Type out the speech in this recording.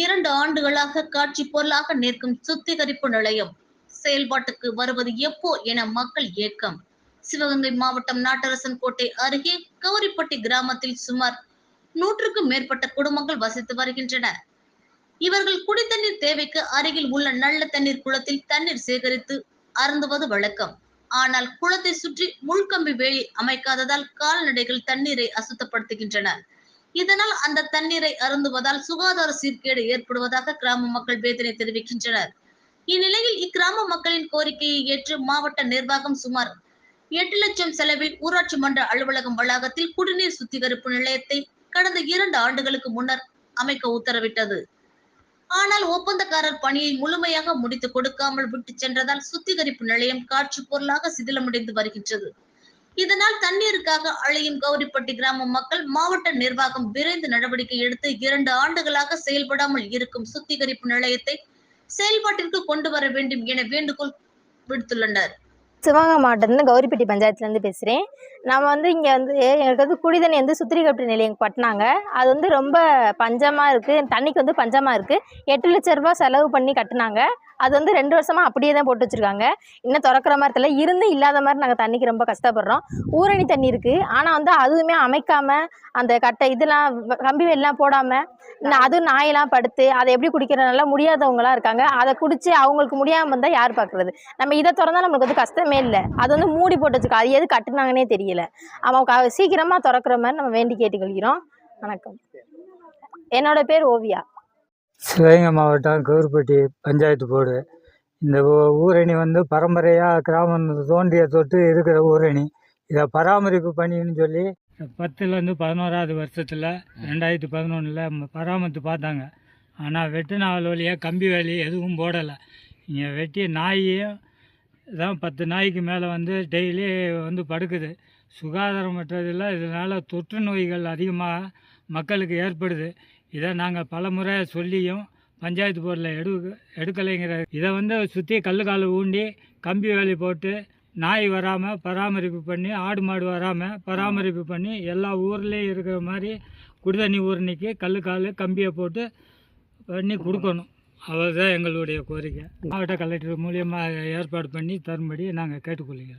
இரண்டு ஆண்டுகளாக காட்சி பொருளாக நிற்கும் சுத்திகரிப்பு நிலையம். செயல்பாட்டுக்கு வருவது எப்போ என மக்கள் ஏக்கம். சிவகங்கை மாவட்டம் நாட்டரசன் கோட்டை அருகே கௌரிப்பட்டி கிராமத்தில் சுமார் நூற்றுக்கும் மேற்பட்ட குடும்பங்கள் வசித்து வருகின்றனர். இவர்கள் குடித்தண்ணீர் தேவைக்கு அருகில் உள்ள நல்ல தண்ணீர் குளத்தில் தண்ணீர் சேகரித்து அருந்துவது வழக்கம். ஆனால் குளத்தை சுற்றி முள்கம்பி வேலி அமைக்காததால் கால்நடைகள் தண்ணீரை அசுத்தப்படுத்துகின்றன. இதனால் அந்த தண்ணீரை அருந்துவதால் சுகாதார சீர்கேடு ஏற்படுவதாக கிராம மக்கள் வேதனை தெரிவிக்கின்றனர். இந்நிலையில் இக்கிராம மக்களின் கோரிக்கையை ஏற்று மாவட்ட நிர்வாகம் சுமார் எட்டு லட்சம் செலவில் ஊராட்சி மன்ற அலுவலகம் வளாகத்தில் குடிநீர் சுத்திகரிப்பு நிலையத்தை கடந்த இரண்டு ஆண்டுகளுக்கு முன்னர் அமைக்க உத்தரவிட்டது. ஆனால் ஒப்பந்தக்காரர் பணியை முழுமையாக முடித்து கொடுக்காமல் விட்டு சென்றதால் சுத்திகரிப்பு நிலையம் காட்சி பொருளாக சிதிலமடைந்து வருகின்றது. இதனால் தண்ணீருக்காக அழையும் கௌரிப்பட்டி கிராம மக்கள் மாவட்ட நிர்வாகம் விரைந்து நடவடிக்கை எடுத்து இரண்டு ஆண்டுகளாக செயல்படாமல் இருக்கும் சுத்திகரிப்பு நிலையத்தை செயல்பாட்டிற்கு கொண்டு வர வேண்டும் என வேண்டுகோள் விடுத்துள்ளனர். சிவகங்கை மாவட்டத்துலேருந்து கௌரிப்பட்டி பஞ்சாயத்துலேருந்து பேசுகிறேன் நம்ம வந்து இங்கே வந்து எங்களுக்கு வந்து குடி தண்ணி வந்து சுத்திரிகப்பட்டு நிலையம் கட்டினாங்க. அது வந்து ரொம்ப பஞ்சமாக இருக்குது தண்ணிக்கு வந்து பஞ்சமாக இருக்குது எட்டு லட்ச ரூபாய் செலவு பண்ணி கட்டினாங்க. அது வந்து ரெண்டு வருஷமாக அப்படியே தான் போட்டு வச்சுருக்காங்க. இன்னும் திறக்கிற மாதிரி தெரியல. இருந்து இல்லாத மாதிரி நாங்கள் தண்ணிக்கு ரொம்ப கஷ்டப்படுறோம். ஊரணி தண்ணி இருக்குது ஆனால் வந்து அதுவுமே அமைக்காமல் அந்த கட்டை இதெல்லாம் கம்பி வேலிலாம் போடாமல் இன்னும் அதுவும் நாயெல்லாம் படுத்து அதை எப்படி குடிக்கிறனால முடியாதவங்களாம் இருக்காங்க. அதை குடித்து அவங்களுக்கு முடியாமல் இருந்தால் யார் பார்க்குறது நம்ம இதை திறந்தால் நம்மளுக்கு வந்து கஷ்டமே இல்லை. அது வந்து மூடி போட்டு வச்சுக்கோ அது எது கட்டுனாங்கன்னே தெரியல. அவன் க- சீக்கிரமா திறக்கிற மாதிரி நம்ம வேண்டி கேட்டுக்கொள்கிறோம். வணக்கம். என்னோட பேர் ஓவியா. சிவகங்கை மாவட்டம் கவுர்பட்டி பஞ்சாயத்து போர்டு. இந்த ஊரணி வந்து பரம்பரையாக கிராமம் தோண்டிய தொட்டு இருக்கிற ஊரணி. இதை பராமரிப்பு பணின்னு சொல்லி பத்துலேருந்து பதினோராவது வருஷத்தில் ரெண்டாயிரத்தி பதினொன்றில் பராமரித்து பார்த்தாங்க. ஆனால் வெட்டு நாவல் வழியாக கம்பி வேலி எதுவும் போடலை. இங்கே வெட்டி நாயும் தான் பத்து நாய்க்கு மேலே வந்து டெய்லி வந்து படுக்குது. சுகாதாரமற்றதில் இதனால் தொற்று நோய்கள் அதிகமாக மக்களுக்கு ஏற்படுது. இதை நாங்கள் பல முறை சொல்லியும் பஞ்சாயத்து போர்டில் எடு எடுக்கலைங்கிற இதை வந்து சுற்றி கல்லுக்கால் ஊண்டி கம்பி வேலி போட்டு நாய் வராமல் பராமரிப்பு பண்ணி ஆடு மாடு வராமல் பராமரிப்பு பண்ணி எல்லா ஊர்லேயும் இருக்கிற மாதிரி குடிதண்ணி கல் கல்லுக்கால் கம்பியை போட்டு பண்ணி கொடுக்கணும். அவ்வளோதான் எங்களுடைய கோரிக்கை. மாவட்ட கலெக்டர் மூலியமாக ஏற்பாடு பண்ணி தரும்படி நாங்கள் கேட்டுக்கொள்கிறோம்.